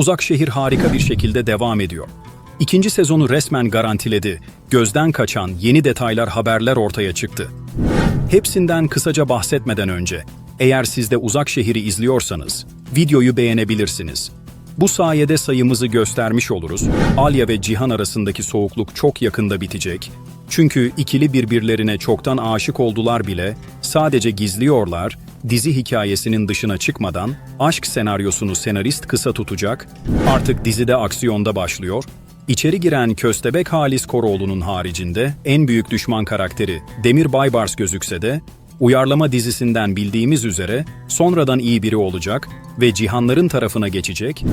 Uzak Şehir harika bir şekilde devam ediyor. İkinci sezonu resmen garantiledi. Gözden kaçan yeni detaylar haberler ortaya çıktı. Hepsinden kısaca bahsetmeden önce, eğer siz de Uzak Şehir'i izliyorsanız, videoyu beğenebilirsiniz. Bu sayede sayımızı göstermiş oluruz. Alya ve Cihan arasındaki soğukluk çok yakında bitecek. Çünkü ikili birbirlerine çoktan aşık oldular bile, sadece gizliyorlar, dizi hikayesinin dışına çıkmadan aşk senaryosunu senarist kısa tutacak, artık dizide aksiyonda başlıyor, İçeri giren Köstebek Halis Koroğlu'nun haricinde en büyük düşman karakteri Demir Baybars gözükse de, uyarlama dizisinden bildiğimiz üzere sonradan iyi biri olacak ve cihanların tarafına geçecek,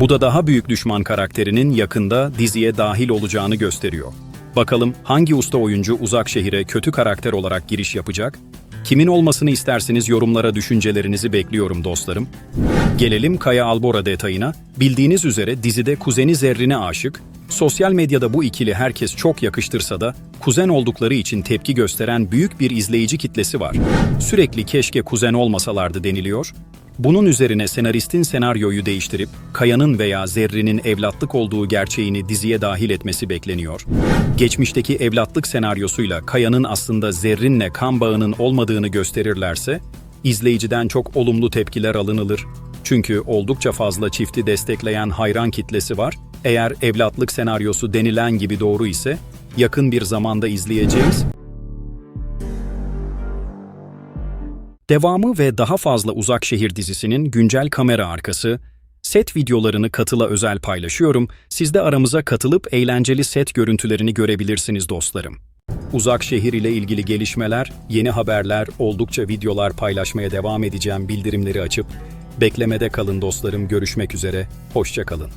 bu da daha büyük düşman karakterinin yakında diziye dahil olacağını gösteriyor. Bakalım hangi usta oyuncu Uzak Şehir'e kötü karakter olarak giriş yapacak? Kimin olmasını isterseniz yorumlara düşüncelerinizi bekliyorum dostlarım. Gelelim Kaya Albora detayına. Bildiğiniz üzere dizide kuzeni Zerrin'e aşık, sosyal medyada bu ikili herkes çok yakıştırsa da kuzen oldukları için tepki gösteren büyük bir izleyici kitlesi var. Sürekli keşke kuzen olmasalardı deniliyor. Bunun üzerine senaristin senaryoyu değiştirip Kaya'nın veya Zerrin'in evlatlık olduğu gerçeğini diziye dahil etmesi bekleniyor. Geçmişteki evlatlık senaryosuyla Kaya'nın aslında Zerrin'le kan bağının olmadığını gösterirlerse, izleyiciden çok olumlu tepkiler alınılır. Çünkü oldukça fazla çifti destekleyen hayran kitlesi var. Eğer evlatlık senaryosu denilen gibi doğru ise yakın bir zamanda izleyeceğiz. Devamı ve daha fazla Uzak Şehir dizisinin güncel kamera arkası, set videolarını katıla özel paylaşıyorum. Siz de aramıza katılıp eğlenceli set görüntülerini görebilirsiniz dostlarım. Uzak Şehir ile ilgili gelişmeler, yeni haberler, oldukça videolar paylaşmaya devam edeceğim bildirimleri açıp beklemede kalın dostlarım görüşmek üzere, hoşça kalın.